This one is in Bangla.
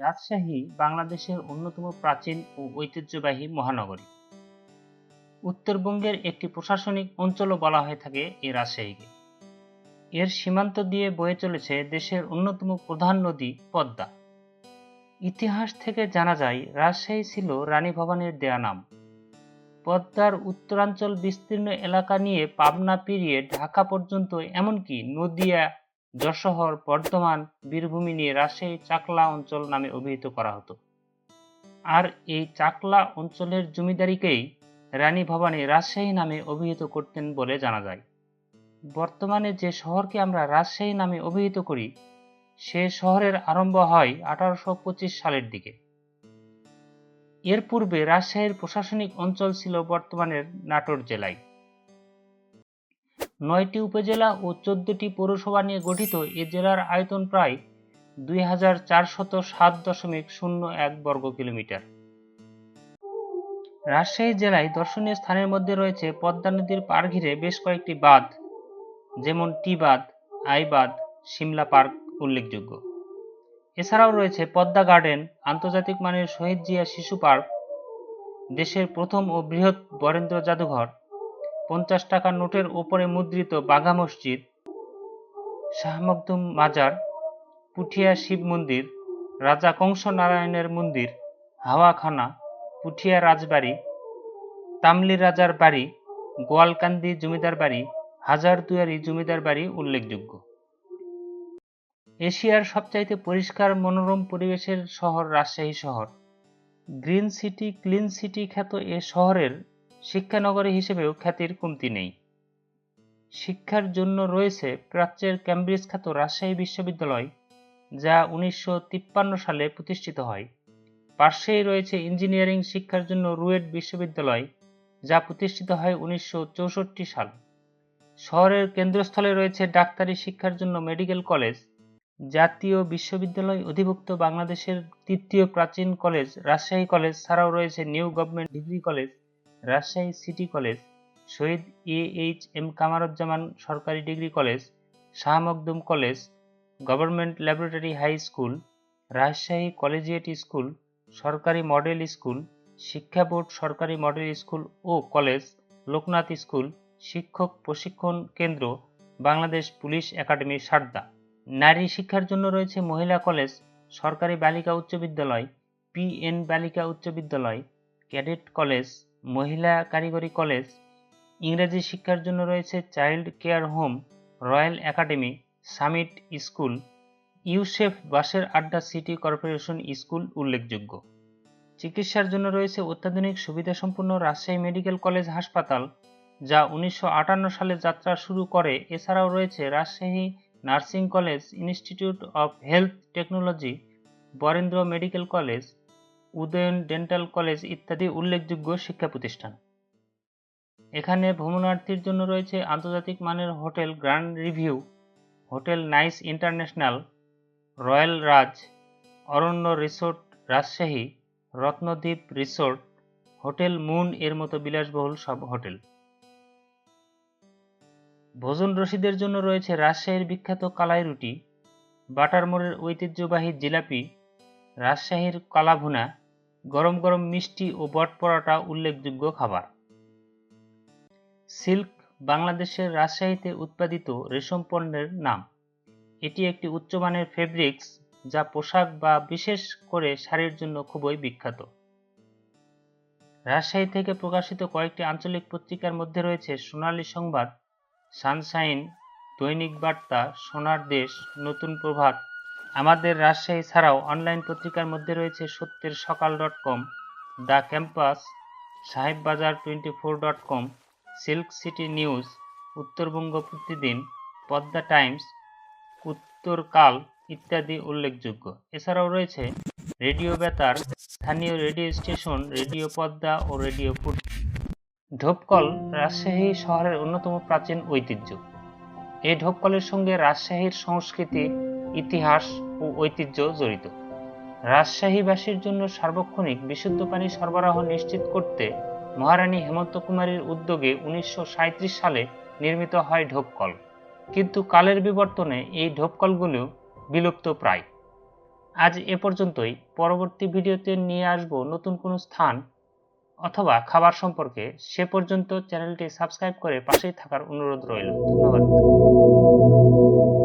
রাজশাহী বাংলাদেশের অন্যতম প্রাচীন ও ঐতিহ্যবাহী মহানগরী। উত্তরবঙ্গের একটি প্রশাসনিক অঞ্চলও বলা হয়ে থাকে এই রাজশাহীকে। এর সীমান্ত দিয়ে বয়ে চলেছে দেশের অন্যতম প্রধান নদী পদ্মা। ইতিহাস থেকে জানা যায়, রাজশাহী ছিল রানী ভবানীর দেয়া নাম। পদ্মার উত্তরাঞ্চল বিস্তীর্ণ এলাকা নিয়ে পাবনা পেরিয়ে ঢাকা পর্যন্ত, এমনকি নদিয়া যশোহর বর্ধমান, বীরভূমি নিয়ে রাজশাহী চাকলা অঞ্চল নামে অভিহিত করা হতো। আর এই চাকলা অঞ্চলের জমিদারিকেই রানী ভবানী রাজশাহী নামে অভিহিত করতেন বলে জানা যায়। বর্তমানে যে শহরকে আমরা রাজশাহী নামে অভিহিত করি, সে শহরের আরম্ভ হয় আঠারোশো পঁচিশ সালের দিকে। এর পূর্বে রাজশাহীর প্রশাসনিক অঞ্চল ছিল বর্তমানের নাটোর জেলায়। নয়টি উপজেলা ও চোদ্দটি পৌরসভা নিয়ে গঠিত এ জেলার আয়তন প্রায় দুই হাজার চারশত সাত দশমিক শূন্য এক বর্গ কিলোমিটার। রাজশাহী জেলায় দর্শনীয় স্থানের মধ্যে রয়েছে পদ্মা নদীর পার ঘিরে বেশ কয়েকটি বাঁধ, যেমন টি বাঁধ, আই বাঁধ, সিমলা পার্ক উল্লেখযোগ্য। এছাড়াও রয়েছে পদ্মা গার্ডেন, আন্তর্জাতিক মানের শহীদ জিয়া শিশু পার্ক, দেশের প্রথম ও বৃহৎ বরেন্দ্র জাদুঘর পঞ্চাশ টাকার নোটের ওপরে মুদ্রিত বাঘা মসজিদ শাহ মখদুম মাজার, পুঠিয়া শিব মন্দির, রাজা কংস নারায়ণের মন্দির, হাওয়াখানা, পুঠিয়া রাজবাড়ি, তামলি রাজার বাড়ি, গোয়ালকান্দি জমিদার বাড়ি হাজারদুয়ারি জমিদার বাড়ি উল্লেখযোগ্য। এশিয়ার সবচাইতে পরিষ্কার মনোরম পরিবেশের শহর রাজশাহী শহর। গ্রিন সিটি, ক্লিন সিটি খ্যাত এ শহরের শিক্ষানগরী হিসেবেও খ্যাতির কমতি নেই। শিক্ষার জন্য রয়েছে প্রাচ্যের ক্যামব্রিজ খ্যাত রাজশাহী বিশ্ববিদ্যালয়, যা উনিশশো তিপ্পান্ন সালে প্রতিষ্ঠিত হয়। পার্শ্বেই রয়েছে ইঞ্জিনিয়ারিং শিক্ষার জন্য রুয়েট বিশ্ববিদ্যালয়, যা প্রতিষ্ঠিত হয় উনিশশো চৌষট্টি সাল। শহরের কেন্দ্রস্থলে রয়েছে ডাক্তারি শিক্ষার জন্য মেডিকেল কলেজ, জাতীয় বিশ্ববিদ্যালয় অধিভুক্ত বাংলাদেশের তৃতীয় প্রাচীন কলেজ, রাজশাহী কলেজ, ছাড়াও রয়েছে new government degree college. Rajshahi city college Shahid A H M Kamaruzzaman সরকারি degree college, Shah Makhdum college, government laboratory high school, Rajshahi collegiate school, সরকারি মডেল স্কুল, শিক্ষা বোর্ড সরকারি মডেল স্কুল ও কলেজ, লোকনাথ স্কুল, শিক্ষক প্রশিক্ষণ কেন্দ্র, বাংলাদেশ পুলিশ একাডেমি সারদা। নারী শিক্ষার জন্য রয়েছে মহিলা কলেজ, সরকারি বালিকা উচ্চ বিদ্যালয়, পিএন বালিকা উচ্চ বিদ্যালয়, ক্যাডেট কলেজ মহিলা কারিগরি কলেজ, ইংরেজি শিক্ষার জন্য রয়েছে child care home, royal academy, summit school, Yusuf বাসের আড্ডা সিটি কর্পোরেশন স্কুল উল্লেখযোগ্য। চিকিৎসার জন্য রয়েছে অত্যাধুনিক সুবিধাসম্পন্ন রাজশাহী মেডিকেল কলেজ হাসপাতাল, যা উনিশশো আটান্ন সালে যাত্রা শুরু করে। এছাড়াও রয়েছে Rajshahi nursing college institute of health technology, Barendra medical college Udayan dental college ইত্যাদি উল্লেখযোগ্য শিক্ষা প্রতিষ্ঠান। এখানে ভ্রমণার্থীর জন্য রয়েছে আন্তর্জাতিক মানের hotel grand review, hotel nice international, royal Raj, Aranya resort Rajshahi, Ratnadweep resort, hotel moon এর মতো বিলাসবহুল সব হোটেল। ভোজন রসিদের জন্য রয়েছে রাজশাহীর বিখ্যাত কালাই রুটি, বাটারমোড়ের ঐতিহ্যবাহী জিলাপি, রাজশাহীর কালাভুনা গরম গরম মিষ্টি ও বট পরোটা উল্লেখযোগ্য খাবার। সিল্ক বাংলাদেশের রাজশাহীতে উৎপাদিত রেশম পণ্যের নাম। এটি একটি উচ্চমানের ফেব্রিক্স যা পোশাক বা বিশেষ করে শাড়ির জন্য খুবই বিখ্যাত। রাজশাহী থেকে প্রকাশিত কয়েকটি আঞ্চলিক পত্রিকার মধ্যে রয়েছে সোনালী সংবাদ, সানশাইন, দৈনিক বার্তা, সোনার দেশ, নতুন প্রভাত আমাদের রাজশাহী ছাড়াও অনলাইন পত্রিকার মধ্যে রয়েছে সত্যের Sakal dot com, the campus Saheb Bazar twenty four dot com, silk city news, Uttarbanga Pratidin, Padma times, উত্তরকাল ইত্যাদি উল্লেখযোগ্য। এছাড়াও রয়েছে রেডিও বেতার, স্থানীয় রেডিও স্টেশন, রেডিও পদ্মা ও রেডিও ফুট। ঢোপকল রাজশাহী শহরের অন্যতম প্রাচীন ঐতিহ্য। এই ঢোপকলের সঙ্গে রাজশাহীর সংস্কৃতি ইতিহাস ও ঐতিহ্য জড়িত। রাজশাহীবাসীর জন্য সার্বক্ষণিক বিশুদ্ধ পানি সরবরাহ নিশ্চিত করতে মহারানী হেমন্ত কুমারীর উদ্যোগে উনিশশো সাঁইত্রিশ সালে নির্মিত হয় ঢোপকল। কিন্তু কালের বিবর্তনে এই ঢোপকলগুলো বিলুপ্ত প্রায়। আজ এ পর্যন্তই। পরবর্তী ভিডিওতে নিয়ে আসব নতুন কোনো স্থান অথবা খাবার সম্পর্কে। সে পর্যন্ত চ্যানেলটি সাবস্ক্রাইব করে পাশেই থাকার অনুরোধ রইল। ধন্যবাদ।